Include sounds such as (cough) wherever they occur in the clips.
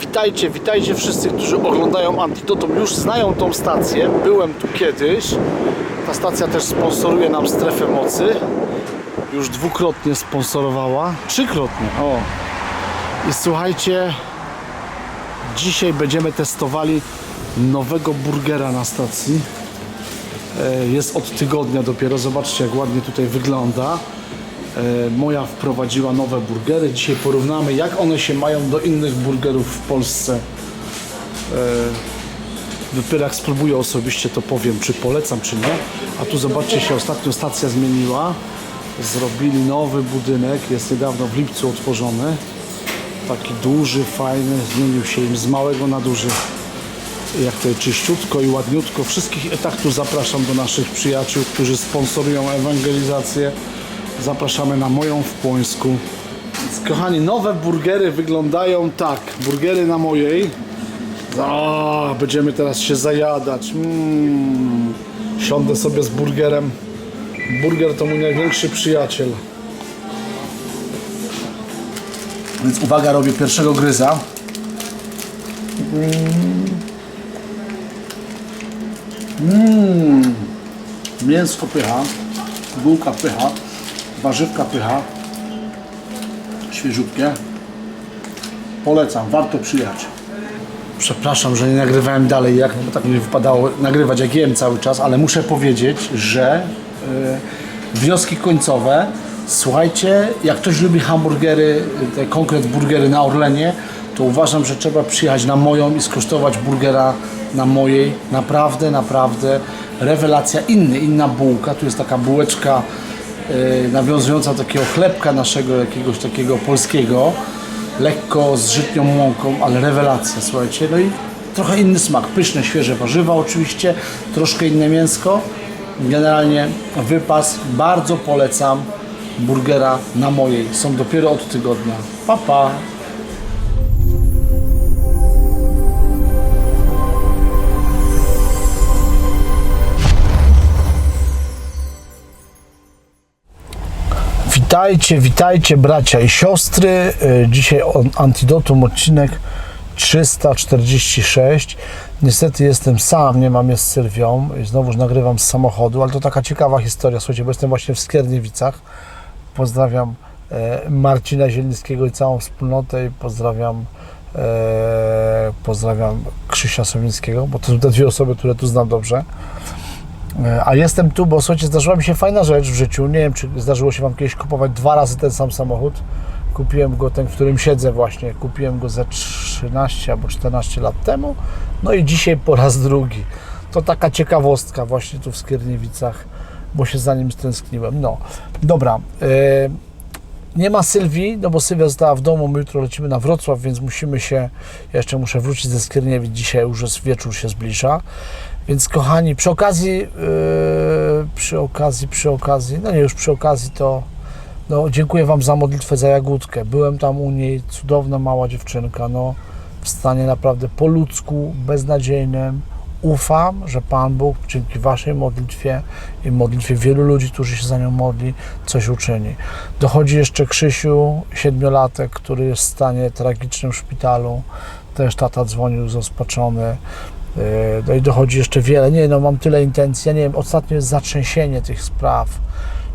Witajcie, witajcie wszyscy, którzy oglądają Antidotum, już znają tą stację. Byłem tu kiedyś. Ta stacja też sponsoruje nam strefę mocy. Już dwukrotnie sponsorowała. Trzykrotnie, o. I słuchajcie, dzisiaj będziemy testowali nowego burgera na stacji. E, Jest od tygodnia dopiero, zobaczcie jak ładnie tutaj wygląda. E, Moja wprowadziła nowe burgery. Dzisiaj porównamy, jak one się mają do innych burgerów w Polsce. E, Dopiero jak spróbuję osobiście, to powiem, czy polecam, czy nie. A tu zobaczcie się, ostatnio stacja zmieniła. Zrobili nowy budynek, jest niedawno w lipcu otworzony. Taki duży, fajny, zmienił się im z małego na duży. Jak to czyściutko i ładniutko. Wszystkich tu zapraszam do naszych przyjaciół, którzy sponsorują ewangelizację. Zapraszamy na moją w Płońsku. Kochani, nowe burgery wyglądają tak. Burgery na mojej. O, będziemy teraz się zajadać. Mm. Siądę sobie z burgerem. Burger to mój największy przyjaciel. Więc uwaga, robię pierwszego gryza. Mm. Mięsko pycha, bułka pycha, warzywka pycha, świeżutkie. Polecam, warto przyjechać. Przepraszam, że nie nagrywałem dalej, jak, bo tak mi wypadało nagrywać, jak jem cały czas, ale muszę powiedzieć, że y, wnioski końcowe, słuchajcie, jak ktoś lubi hamburgery, te konkret burgery na Orlenie, to uważam, że trzeba przyjechać na moją i skosztować burgera na mojej. Naprawdę, naprawdę rewelacja. Inny, inna bułka. Tu jest taka bułeczka nawiązująca do takiego chlebka naszego, jakiegoś takiego polskiego. Lekko z żytnią mąką, ale rewelacja, słuchajcie. No i trochę inny smak. Pyszne, świeże warzywa oczywiście, troszkę inne mięsko. Generalnie wypas. Bardzo polecam burgera na mojej. Są dopiero od tygodnia. Pa, pa. Witajcie, witajcie bracia i siostry. Y, Dzisiaj Antidotum odcinek 346. Niestety jestem sam, nie mam je z Sylwią i znowuż nagrywam z samochodu, ale to taka ciekawa historia, słuchajcie, bo jestem właśnie w Skierniewicach. Pozdrawiam e, Marcina Zielińskiego i całą wspólnotę i pozdrawiam e, pozdrawiam Krzysia Sowińskiego, bo to są te dwie osoby, które tu znam dobrze. E, A jestem tu, bo słuchajcie, zdarzyła mi się fajna rzecz w życiu. Nie wiem, czy zdarzyło się Wam kiedyś kupować dwa razy ten sam samochód. Kupiłem go, ten, w którym siedzę właśnie. Kupiłem go ze 13 albo 14 lat temu. No i dzisiaj po raz drugi. To taka ciekawostka właśnie tu w Skierniewicach, bo się za nim stęskniłem. No, dobra. e, nie ma Sylwii, no bo Sylwia została w domu, my jutro lecimy na Wrocław, więc musimy się, ja jeszcze muszę wrócić ze Skierniewic, dzisiaj już jest wieczór się zbliża. Więc kochani, przy okazji, yy, przy okazji, przy okazji, no nie już przy okazji to no, dziękuję Wam za modlitwę za Jagódkę. Byłem tam u niej, cudowna mała dziewczynka, no w stanie naprawdę po ludzku, beznadziejnym. Ufam, że Pan Bóg dzięki Waszej modlitwie i modlitwie wielu ludzi, którzy się za nią modli, coś uczyni. Dochodzi jeszcze Krzysiu, siedmiolatek, który jest w stanie tragicznym w szpitalu. Też tata dzwonił zrozpaczony. Yy, No i dochodzi jeszcze wiele. Nie, no mam tyle intencji. Ja nie wiem, ostatnio jest zatrzęsienie tych spraw.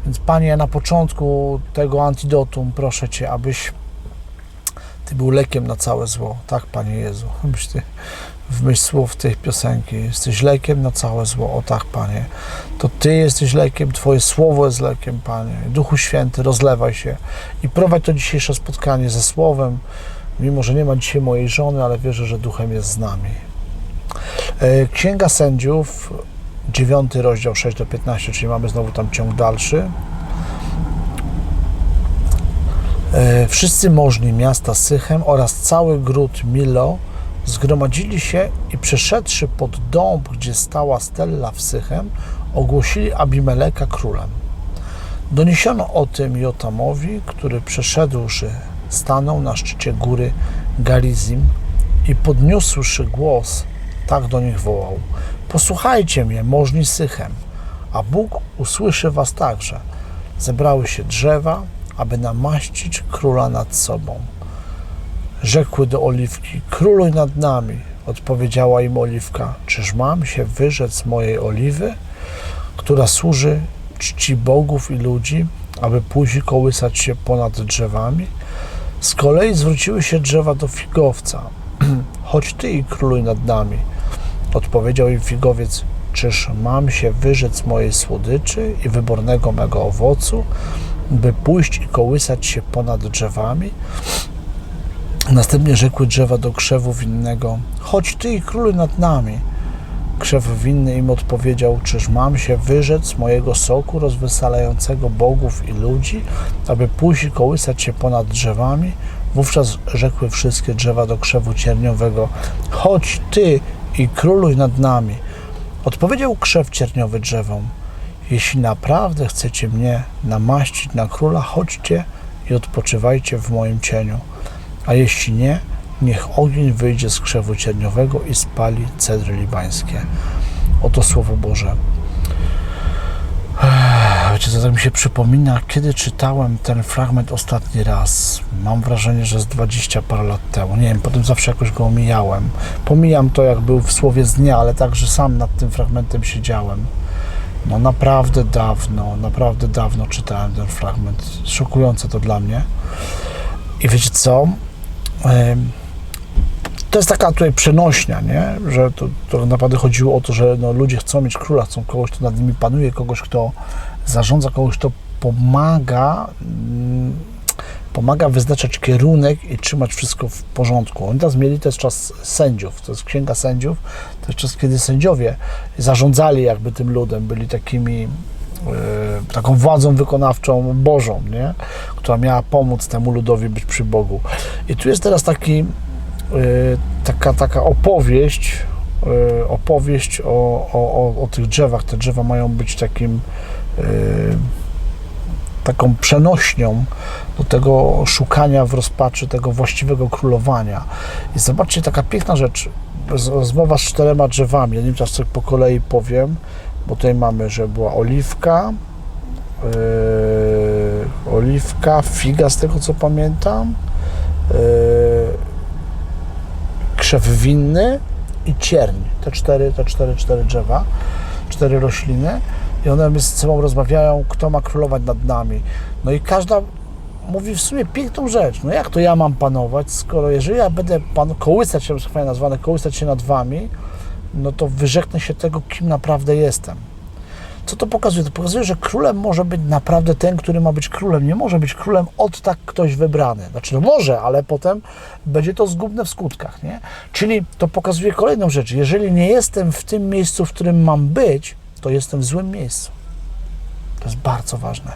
Więc Panie, na początku tego antidotum proszę Cię, abyś Ty był lekiem na całe zło. Tak, Panie Jezu. Abyś Ty w myśl słów tej piosenki jesteś lekiem na całe zło. O tak, Panie. To Ty jesteś lekiem, Twoje słowo jest lekiem, Panie. Duchu Święty, rozlewaj się i prowadź to dzisiejsze spotkanie ze Słowem. Mimo, że nie ma dzisiaj mojej żony, ale wierzę, że Duchem jest z nami. E, Księga Sędziów, 9 rozdział 6 do 15, czyli mamy znowu tam ciąg dalszy. E, Wszyscy możni miasta Sychem oraz cały gród Milo zgromadzili się i przeszedłszy pod dąb, gdzie stała Stella w Sychem, ogłosili Abimeleka królem. Doniesiono o tym Jotamowi, który przeszedłszy stanął na szczycie góry Galizim i podniósłszy głos, tak do nich wołał: Posłuchajcie mnie, możni Sychem, a Bóg usłyszy was także. Zebrały się drzewa, aby namaścić króla nad sobą. rzekły do oliwki: Króluj nad nami. Odpowiedziała im oliwka: Czyż mam się wyrzec mojej oliwy, która służy czci bogów i ludzi, aby i kołysać się ponad drzewami? Z kolei zwróciły się drzewa do figowca: (clears throat) Chodź ty i króluj nad nami. Odpowiedział im figowiec: Czyż mam się wyrzec mojej słodyczy i wybornego mego owocu, by pójść i kołysać się ponad drzewami? Następnie rzekły drzewa do krzewu winnego: Chodź ty i króluj nad nami. Krzew winny im odpowiedział: Czyż mam się wyrzec mojego soku rozweselającego bogów i ludzi, aby pójść i kołysać się ponad drzewami? Wówczas rzekły wszystkie drzewa do krzewu cierniowego: Chodź ty i króluj nad nami. Odpowiedział krzew cierniowy drzewom: Jeśli naprawdę chcecie mnie namaścić na króla, chodźcie i odpoczywajcie w moim cieniu. A jeśli nie, niech ogień wyjdzie z krzewu cierniowego i spali cedry libańskie. Oto Słowo Boże. Wiecie, to tak mi się przypomina, kiedy czytałem ten fragment ostatni raz. Mam wrażenie, że z 20 parę lat temu. Nie wiem, potem zawsze jakoś go omijałem. Pomijam to, jak był w słowie z dnia, ale także sam nad tym fragmentem siedziałem. No naprawdę dawno, naprawdę dawno czytałem ten fragment. Szokujące to dla mnie. I wiecie co? To jest taka tutaj przenośnia, nie? że to, to naprawdę chodziło o to, że no, ludzie chcą mieć króla, chcą kogoś, kto nad nimi panuje, kogoś, kto zarządza, kogoś, kto pomaga, mm, pomaga wyznaczać kierunek i trzymać wszystko w porządku. Oni teraz mieli, to jest czas sędziów, to jest księga sędziów, to jest czas, kiedy sędziowie zarządzali jakby tym ludem, byli takimi e, taką władzą wykonawczą Bożą, nie? która miała pomóc temu ludowi być przy Bogu. I tu jest teraz taki, e, taka, taka opowieść, e, opowieść o, o, o, tych drzewach. Te drzewa mają być takim taką przenośnią do tego szukania w rozpaczy tego właściwego królowania. I zobaczcie, taka piękna rzecz, rozmowa z czterema drzewami. Ja nie wiem, teraz po kolei powiem, bo tutaj mamy, że była oliwka, yy, oliwka, figa z tego co pamiętam, yy, krzew winny i cierń. Te cztery, te cztery, cztery drzewa, cztery rośliny i one ze sobą rozmawiają, kto ma królować nad nami. No i każda mówi w sumie piękną rzecz. No jak to ja mam panować, skoro jeżeli ja będę pan kołysać się, fajnie nazwane, kołysać się nad wami, no to wyrzeknę się tego, kim naprawdę jestem. Co to pokazuje? To pokazuje, że królem może być naprawdę ten, który ma być królem. Nie może być królem od tak ktoś wybrany. Znaczy, no może, ale potem będzie to zgubne w skutkach, nie? Czyli to pokazuje kolejną rzecz. Jeżeli nie jestem w tym miejscu, w którym mam być, to jestem w złym miejscu. To jest bardzo ważne.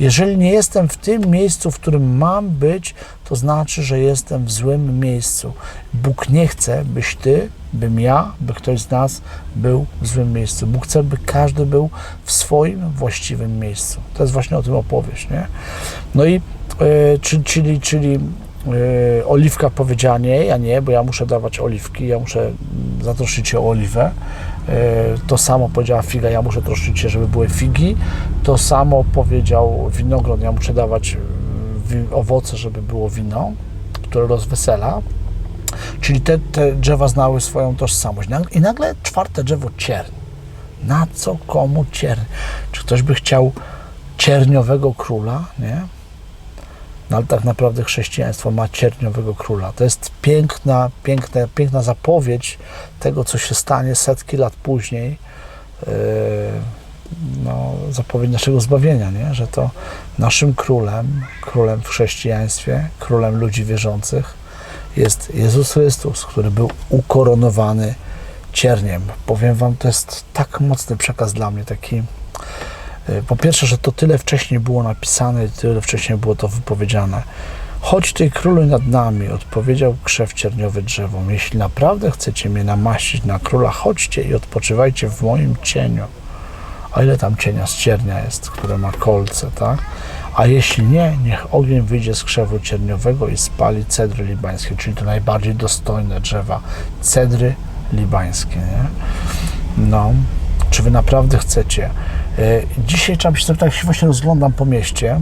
Jeżeli nie jestem w tym miejscu, w którym mam być, to znaczy, że jestem w złym miejscu. Bóg nie chce, byś ty, bym ja, by ktoś z nas był w złym miejscu. Bóg chce, by każdy był w swoim właściwym miejscu. To jest właśnie o tym opowieść, nie? No i czy, czyli, czyli e, oliwka powiedziała nie, ja nie, bo ja muszę dawać oliwki, ja muszę mm, zatroszczyć się o oliwę. E, To samo powiedziała figa, ja muszę troszczyć się, żeby były figi. To samo powiedział winogron, ja muszę dawać wi- owoce, żeby było wino, które rozwesela. Czyli te, te drzewa znały swoją tożsamość. I nagle czwarte drzewo cierń. Na co komu cierń? Czy ktoś by chciał cierniowego króla, nie? No ale tak naprawdę chrześcijaństwo ma cierniowego króla. To jest piękna, piękna, piękna zapowiedź tego, co się stanie setki lat później. Yy, no, zapowiedź naszego zbawienia, nie? że to naszym królem, królem w chrześcijaństwie, królem ludzi wierzących jest Jezus Chrystus, który był ukoronowany cierniem. Powiem Wam, to jest tak mocny przekaz dla mnie, taki po pierwsze, że to tyle wcześniej było napisane tyle wcześniej było to wypowiedziane. Chodź ty króluj nad nami, odpowiedział krzew cierniowy drzewom. Jeśli naprawdę chcecie mnie namaścić na króla, chodźcie i odpoczywajcie w moim cieniu. A ile tam cienia z ciernia jest, które ma kolce, tak? A jeśli nie, niech ogień wyjdzie z krzewu cierniowego i spali cedry libańskie, czyli to najbardziej dostojne drzewa. Cedry libańskie, nie? No, czy wy naprawdę chcecie? E, Dzisiaj trzeba się zapytać, się właśnie rozglądam po mieście,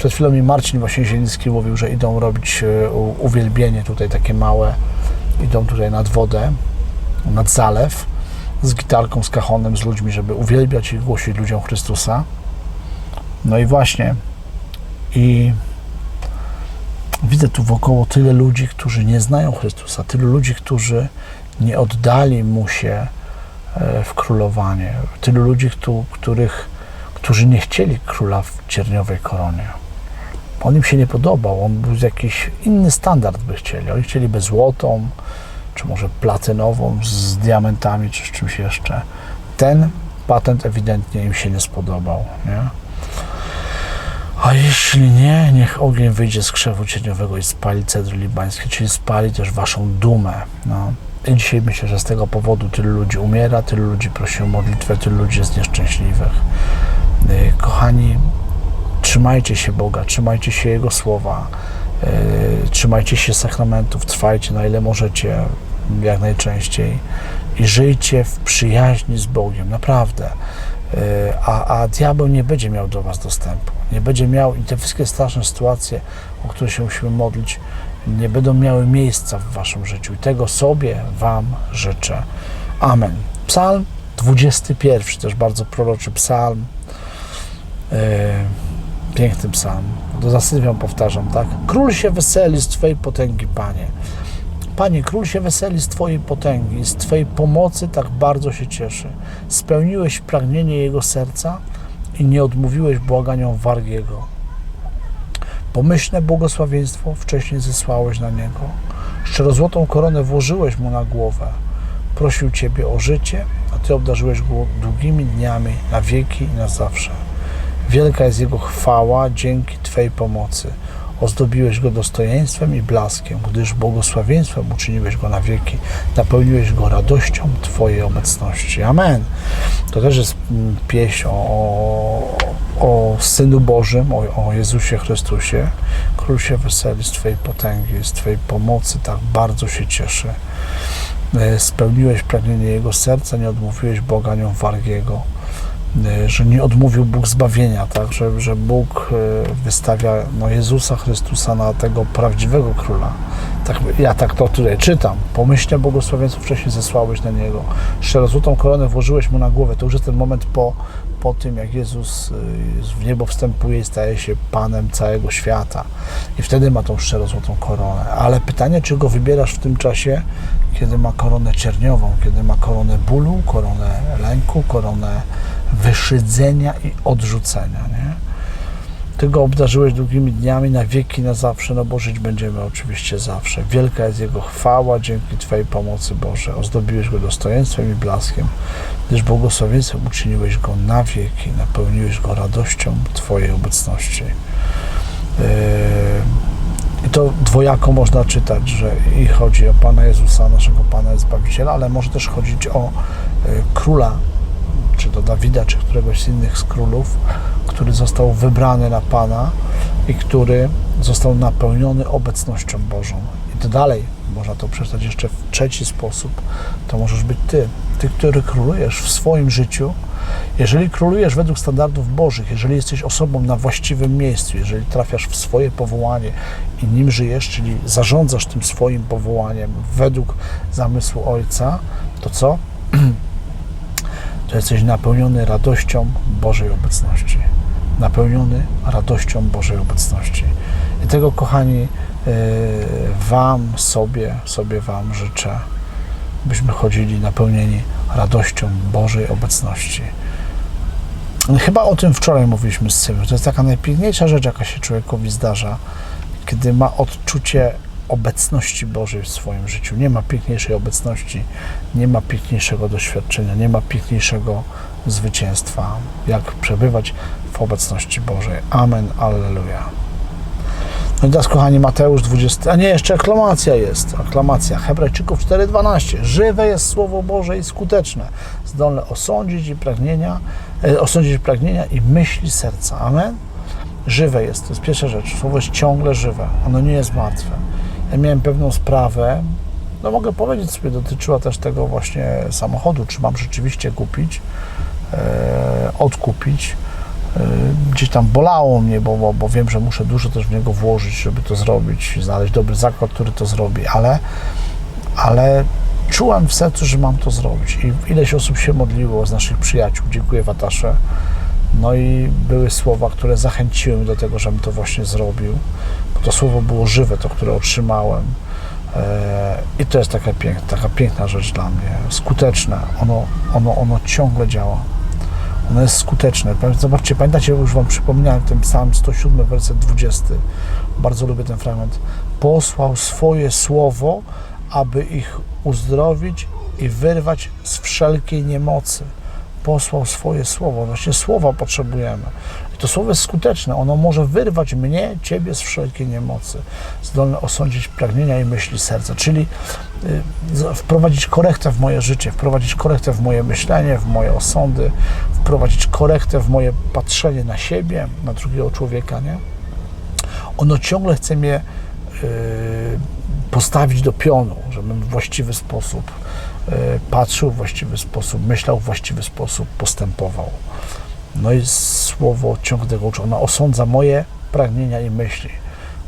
Przed chwilą mi Marcin właśnie Zieliński mówił, że idą robić e, uwielbienie tutaj takie małe. Idą tutaj nad wodę, nad zalew z gitarką, z kachonem, z ludźmi, żeby uwielbiać i głosić ludziom Chrystusa. No i właśnie i widzę tu wokoło tyle ludzi, którzy nie znają Chrystusa, tylu ludzi, którzy nie oddali Mu się w królowanie, tylu ludzi, któ- których, którzy nie chcieli króla w cierniowej koronie. On im się nie podobał, on był jakiś inny standard by chcieli. Oni chcieliby złotą, czy może platynową z diamentami, czy z czymś jeszcze. Ten patent ewidentnie im się nie spodobał. Nie? A jeśli nie, niech ogień wyjdzie z krzewu cieniowego i spali cedry libańskie, czyli spali też waszą dumę. No. Dzisiaj myślę, że z tego powodu tylu ludzi umiera, tylu ludzi prosi o modlitwę, tylu ludzi jest nieszczęśliwych. Y, Kochani, trzymajcie się Boga, trzymajcie się Jego słowa, y, trzymajcie się sakramentów, trwajcie na ile możecie, jak najczęściej i żyjcie w przyjaźni z Bogiem, naprawdę. Y, A, a diabeł nie będzie miał do Was dostępu. Nie będzie miał i te wszystkie straszne sytuacje, o które się musimy modlić, nie będą miały miejsca w Waszym życiu. I tego sobie Wam życzę. Amen. Psalm 21, też bardzo proroczy psalm. Yy, piękny psalm. Do zasypiam powtarzam, tak? Król się weseli z Twojej potęgi, Panie. Panie, król się weseli z Twojej potęgi, z Twojej pomocy tak bardzo się cieszy. Spełniłeś pragnienie jego serca i nie odmówiłeś błaganiom wargi jego. Pomyślne błogosławieństwo wcześniej zesłałeś na niego. Szczerozłotą koronę włożyłeś mu na głowę. Prosił Ciebie o życie, a Ty obdarzyłeś go długimi dniami na wieki i na zawsze. Wielka jest Jego chwała dzięki Twej pomocy. Ozdobiłeś Go dostojeństwem i blaskiem, gdyż błogosławieństwem uczyniłeś Go na wieki. Napełniłeś Go radością Twojej obecności. Amen. To też jest mm, pieśń o, o Synu Bożym, o, o Jezusie Chrystusie. Król się weseli z Twojej potęgi, z Twojej pomocy, tak bardzo się cieszy. E, Spełniłeś pragnienie Jego serca, nie odmówiłeś błaganiom wargiego e, że nie odmówił Bóg zbawienia, tak? że, że Bóg e, wystawia no, Jezusa Chrystusa na tego prawdziwego króla. Tak, ja tak to tutaj czytam. Pomyślnie błogosławieństwo wcześniej zesłałeś na niego. Szczerozłotą koronę włożyłeś mu na głowę. To już jest ten moment po, po tym, jak Jezus y, w niebo wstępuje i staje się Panem całego świata. I wtedy ma tą szczerozłotą koronę. Ale pytanie, czy go wybierasz w tym czasie, kiedy ma koronę cierniową, kiedy ma koronę bólu, koronę lęku, koronę wyszydzenia i odrzucenia, nie? Ty go obdarzyłeś długimi dniami na wieki, na zawsze, no bo żyć będziemy oczywiście zawsze. Wielka jest Jego chwała dzięki Twojej pomocy, Boże. Ozdobiłeś Go dostojeństwem i blaskiem, gdyż błogosławieństwem uczyniłeś Go na wieki, napełniłeś Go radością Twojej obecności. Yy, I to dwojako można czytać, że i chodzi o Pana Jezusa, naszego Pana Zbawiciela, ale może też chodzić o y, króla, czy do Dawida, czy któregoś z innych z królów, który został wybrany na Pana i który został napełniony obecnością Bożą. I to dalej można to przeczytać jeszcze w trzeci sposób. To możesz być Ty. Ty, który królujesz w swoim życiu, jeżeli królujesz według standardów Bożych, jeżeli jesteś osobą na właściwym miejscu, jeżeli trafiasz w swoje powołanie i nim żyjesz, czyli zarządzasz tym swoim powołaniem według zamysłu Ojca, to co? (clears throat) to jesteś napełniony radością Bożej obecności. Napełniony radością Bożej obecności. I tego, kochani, yy, Wam, sobie, sobie Wam życzę, byśmy chodzili napełnieni radością Bożej obecności. Chyba o tym wczoraj mówiliśmy z Sylwią. To jest taka najpiękniejsza rzecz, jaka się człowiekowi zdarza, kiedy ma odczucie obecności Bożej w swoim życiu. Nie ma piękniejszej obecności, nie ma piękniejszego doświadczenia, nie ma piękniejszego zwycięstwa, jak przebywać w obecności Bożej. Amen, Alleluja. No i teraz, kochani, Mateusz 20, a nie, jeszcze aklamacja jest, aklamacja, Hebrajczyków 4,12. Żywe jest Słowo Boże i skuteczne, zdolne osądzić i pragnienia, e, osądzić pragnienia i myśli serca. Amen? Żywe jest, to jest pierwsza rzecz. Słowo jest ciągle żywe, ono nie jest martwe. Miałem pewną sprawę, no mogę powiedzieć sobie, dotyczyła też tego właśnie samochodu, czy mam rzeczywiście kupić, e, odkupić. y, gdzieś tam bolało mnie, bo, bo, bo wiem, że muszę dużo też w niego włożyć, żeby to zrobić, znaleźć dobry zakład, który to zrobi, ale, ale czułem w sercu, że mam to zrobić. I ileś osób się modliło z naszych przyjaciół, dziękuję Watasze. No i były słowa, które zachęciły mnie do tego, żebym to właśnie zrobił, bo to słowo było żywe, to, które otrzymałem. E, I to jest taka piękna, taka piękna rzecz dla mnie, skuteczne. Ono, ono, ono ciągle działa. Ono jest skuteczne. Zobaczcie, pamiętacie, już Wam przypomniałem ten psalm 107, werset 20. Bardzo lubię ten fragment. Posłał swoje słowo, aby ich uzdrowić i wyrwać z wszelkiej niemocy. Posłał swoje słowo. Właśnie słowa potrzebujemy. I to słowo jest skuteczne. Ono może wyrwać mnie, Ciebie z wszelkiej niemocy. Zdolne osądzić pragnienia i myśli serca. Czyli y, wprowadzić korektę w moje życie, wprowadzić korektę w moje myślenie, w moje osądy, wprowadzić korektę w moje patrzenie na siebie, na drugiego człowieka, nie? Ono ciągle chce mnie y, postawić do pionu, żebym w właściwy sposób patrzył, w właściwy sposób myślał, w właściwy sposób postępował. No i słowo ciągle tego uczy. Ono osądza moje pragnienia i myśli.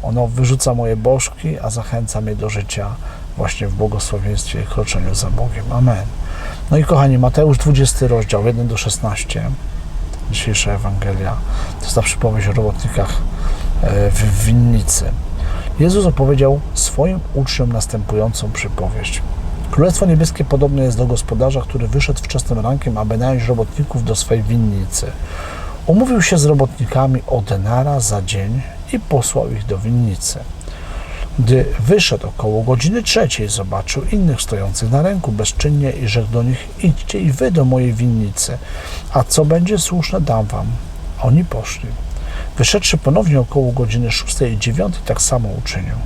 Ono wyrzuca moje bożki, a zachęca mnie do życia właśnie w błogosławieństwie i kroczeniu za Bogiem. Amen. No i kochani, Mateusz 20 rozdział 1 do 16, dzisiejsza Ewangelia, to jest ta przypowieść o robotnikach e, w winnicy. Jezus opowiedział swoim uczniom następującą przypowieść. Królestwo Niebieskie podobne jest do gospodarza, który wyszedł wczesnym rankiem, aby nająć robotników do swej winnicy. Umówił się z robotnikami o denara za dzień i posłał ich do winnicy. Gdy wyszedł około godziny trzeciej, zobaczył innych stojących na ręku bezczynnie i rzekł do nich: Idźcie i wy do mojej winnicy, a co będzie słuszne, dam wam. Oni poszli. Wyszedłszy ponownie około godziny szóstej i dziewiątej, tak samo uczynił.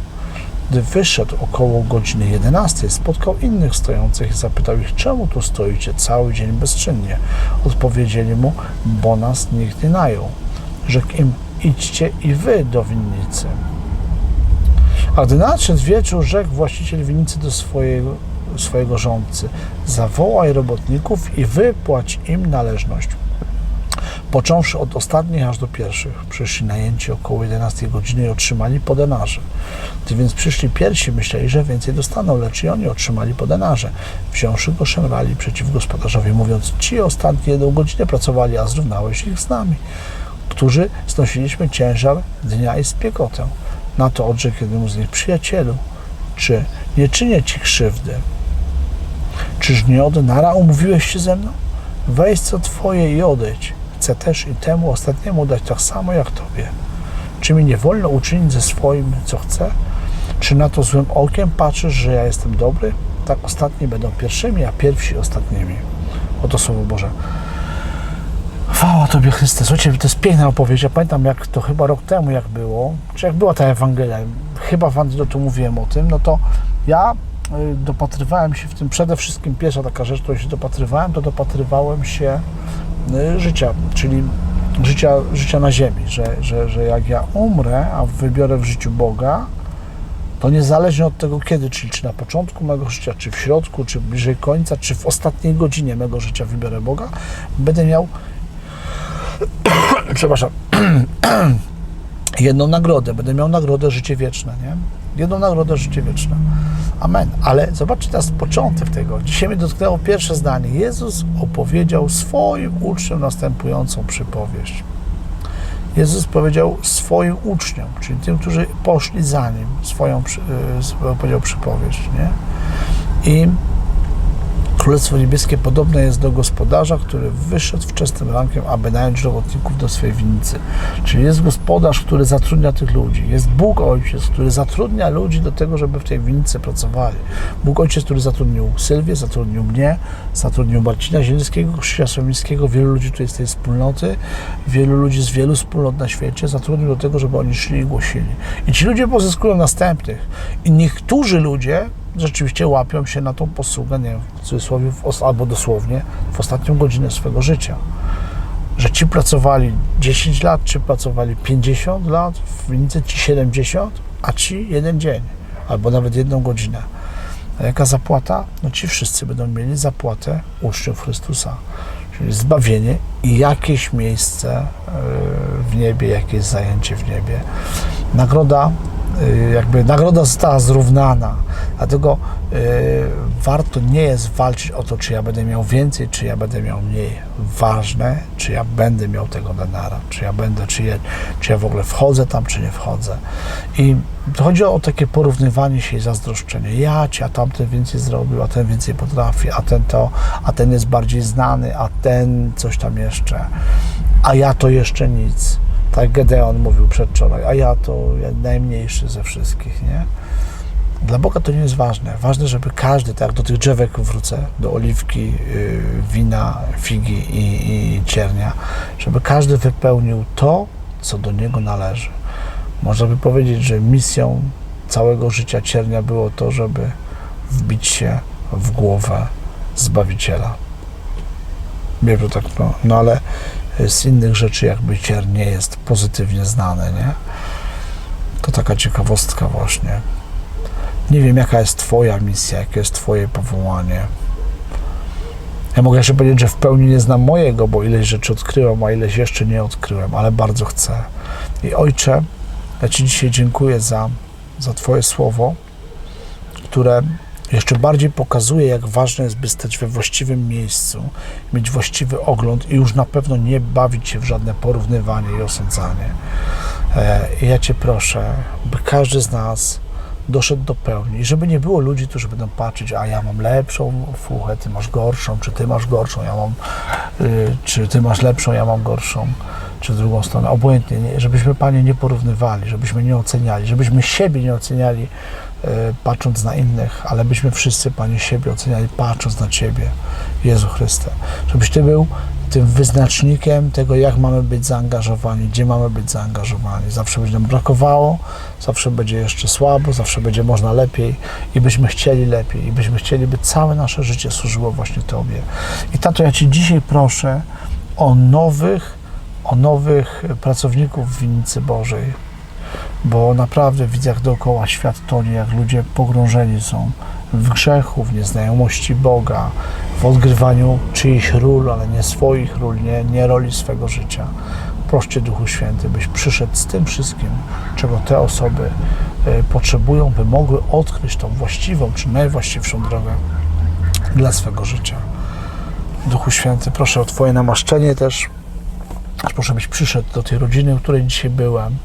Gdy wyszedł około godziny 11, spotkał innych stojących i zapytał ich, czemu tu stoicie cały dzień bezczynnie? Odpowiedzieli mu, bo nas nikt nie najął. Rzekł im, idźcie i wy do winnicy. A gdy nadszedł wieczór, rzekł właściciel winnicy do swojego, swojego rządcy, zawołaj robotników i wypłać im należność. Począwszy od ostatnich aż do pierwszych, przyszli najęci około 11 godziny i otrzymali po denarze. Gdy więc przyszli pierwsi, myśleli, że więcej dostaną, lecz i oni otrzymali po denarze. Wziąwszy go, szemrali przeciw gospodarzowi, mówiąc, ci ostatni jedną godzinę pracowali, a zrównałeś ich z nami, którzy znosiliśmy ciężar dnia i spiekotę. Na to odrzekł jednemu z nich, przyjacielu, czy nie czynię ci krzywdy? Czyż nie od nara umówiłeś się ze mną? Weź co twoje i odejdź. Chcę też i temu ostatniemu dać tak samo jak tobie. Czy mi nie wolno uczynić ze swoim, co chcę? Czy na to złym okiem patrzysz, że ja jestem dobry? Tak ostatni będą pierwszymi, a pierwsi ostatnimi. Oto Słowo Boże. Chwała Tobie Chryste. Słuchajcie, to jest piękna opowieść. Ja pamiętam, jak to chyba rok temu, jak było, czy jak była ta Ewangelia, chyba w Antidotu mówiłem o tym, no to ja y, dopatrywałem się w tym, przede wszystkim pierwsza taka rzecz, której się dopatrywałem, to dopatrywałem się życia, czyli życia, życia na ziemi, że, że, że jak ja umrę, a wybiorę w życiu Boga, to niezależnie od tego kiedy, czyli czy na początku mego życia, czy w środku, czy bliżej końca, czy w ostatniej godzinie mego życia wybiorę Boga, będę miał (coughs) przepraszam, jedną nagrodę, będę miał nagrodę życie wieczne, nie? Jedną nagrodę życie wieczne. Amen. Ale zobaczcie teraz początek tego. Dzisiaj mnie dotknęło pierwsze zdanie. Jezus opowiedział swoim uczniom następującą przypowieść. Jezus powiedział swoim uczniom, czyli tym, którzy poszli za nim, swoją y, powiedział przypowieść, nie? I Królestwo Niebieskie podobne jest do gospodarza, który wyszedł wczesnym rankiem, aby nająć robotników do swojej winnicy. Czyli jest gospodarz, który zatrudnia tych ludzi. Jest Bóg Ojciec, który zatrudnia ludzi do tego, żeby w tej winnicy pracowali. Bóg Ojciec, który zatrudnił Sylwię, zatrudnił mnie, zatrudnił Marcina Zielińskiego, Krzysia Somińskiego, wielu ludzi tutaj z tej wspólnoty, wielu ludzi z wielu wspólnot na świecie, zatrudnił do tego, żeby oni szli i głosili. I ci ludzie pozyskują następnych. I niektórzy ludzie rzeczywiście łapią się na tą posługę, nie wiem, w cudzysłowie, w, albo dosłownie, w ostatnią godzinę swojego życia. Że ci pracowali 10 lat, czy pracowali 50 lat, w winnicy ci 70, a ci jeden dzień, albo nawet jedną godzinę. A jaka zapłata? No ci wszyscy będą mieli zapłatę uczniów Chrystusa. czyli zbawienie i jakieś miejsce y, w niebie, jakieś zajęcie w niebie. Nagroda, jakby nagroda została zrównana, dlatego y, warto nie jest walczyć o to, czy ja będę miał więcej, czy ja będę miał mniej. Ważne, czy ja będę miał tego denara, czy ja będę, czy ja, czy ja w ogóle wchodzę tam, czy nie wchodzę. I chodzi o takie porównywanie się i zazdroszczenie. Ja ci, a tamten więcej zrobił, a ten więcej potrafi, a ten to, a ten jest bardziej znany, a ten coś tam jeszcze, a ja to jeszcze nic. Tak Gedeon mówił przedwczoraj, a ja to najmniejszy ze wszystkich, nie? Dla Boga to nie jest ważne. Ważne, żeby każdy, tak do tych drzewek wrócę, do oliwki, yy, wina, figi i, i ciernia, żeby każdy wypełnił to, co do niego należy. Można by powiedzieć, że misją całego życia ciernia było to, żeby wbić się w głowę Zbawiciela. Wiem, że tak, no, no ale z innych rzeczy jakby cier nie jest pozytywnie znane, nie? To taka ciekawostka właśnie. Nie wiem, jaka jest Twoja misja, jakie jest Twoje powołanie. Ja mogę jeszcze powiedzieć, że w pełni nie znam mojego, bo ileś rzeczy odkryłem, a ileś jeszcze nie odkryłem, ale bardzo chcę. I Ojcze, ja Ci dzisiaj dziękuję za, za Twoje słowo, które jeszcze bardziej pokazuje, jak ważne jest, by stać we właściwym miejscu, mieć właściwy ogląd i już na pewno nie bawić się w żadne porównywanie i osądzanie. E, ja Cię proszę, by każdy z nas doszedł do pełni żeby nie było ludzi, którzy będą patrzeć, a ja mam lepszą fuchę, Ty masz gorszą, czy Ty masz gorszą, ja mam, y, czy Ty masz lepszą, ja mam gorszą, czy w drugą stronę. Obojętnie, nie, żebyśmy, Panie, nie porównywali, żebyśmy nie oceniali, żebyśmy siebie nie oceniali patrząc na innych, ale byśmy wszyscy, Panie, siebie oceniali patrząc na Ciebie, Jezu Chryste. Żebyś Ty był tym wyznacznikiem tego, jak mamy być zaangażowani, gdzie mamy być zaangażowani. Zawsze będzie nam brakowało, zawsze będzie jeszcze słabo, zawsze będzie można lepiej i byśmy chcieli lepiej, i byśmy chcieli, by całe nasze życie służyło właśnie Tobie. I tato, ja Cię dzisiaj proszę o nowych, o nowych pracowników w winnicy Bożej, bo naprawdę widzę, jak dookoła świat tonie, jak ludzie pogrążeni są w grzechu, w nieznajomości Boga, w odgrywaniu czyichś ról, ale nie swoich ról, nie, nie roli swego życia. Proście Duchu Święty, byś przyszedł z tym wszystkim, czego te osoby y, potrzebują, by mogły odkryć tą właściwą czy najwłaściwszą drogę dla swego życia. Duchu Święty, proszę o Twoje namaszczenie też. Proszę, byś przyszedł do tej rodziny, w której dzisiaj byłem,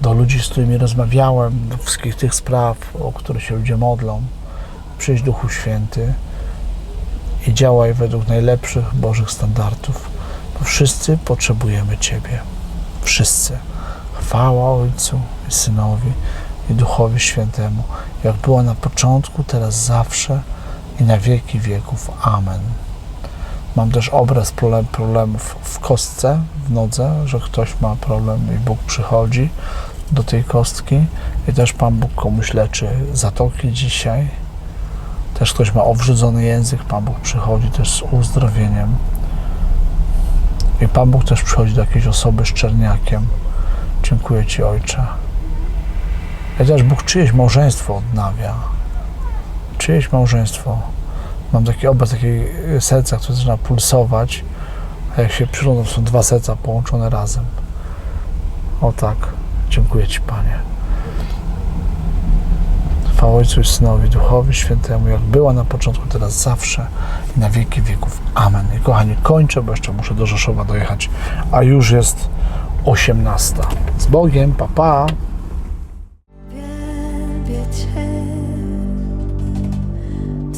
do ludzi, z którymi rozmawiałem, do wszystkich tych spraw, o które się ludzie modlą. Przyjdź Duchu Święty i działaj według najlepszych Bożych standardów, bo wszyscy potrzebujemy Ciebie. Wszyscy. Chwała Ojcu i Synowi i Duchowi Świętemu, jak było na początku, teraz zawsze i na wieki wieków. Amen. Mam też obraz problem- problemów w kostce, w nodze, że ktoś ma problem i Bóg przychodzi do tej kostki i też Pan Bóg komuś leczy zatoki dzisiaj. Też ktoś ma owrzydzony język, Pan Bóg przychodzi też z uzdrowieniem. I Pan Bóg też przychodzi do jakiejś osoby z czerniakiem. Dziękuję Ci, Ojcze. I też Bóg czyjeś małżeństwo odnawia. Czyjeś małżeństwo. Mam taki obraz takiego serca, które zaczyna pulsować, a jak się przyglądam, są dwa serca połączone razem. O tak. Dziękuję Ci, Panie. Chwała Ojcu i Synowi, Duchowi Świętemu, jak była na początku, teraz zawsze i na wieki wieków. Amen. I kochani, kończę, bo jeszcze muszę do Rzeszowa dojechać, a już jest 18. Z Bogiem, papa. Pa.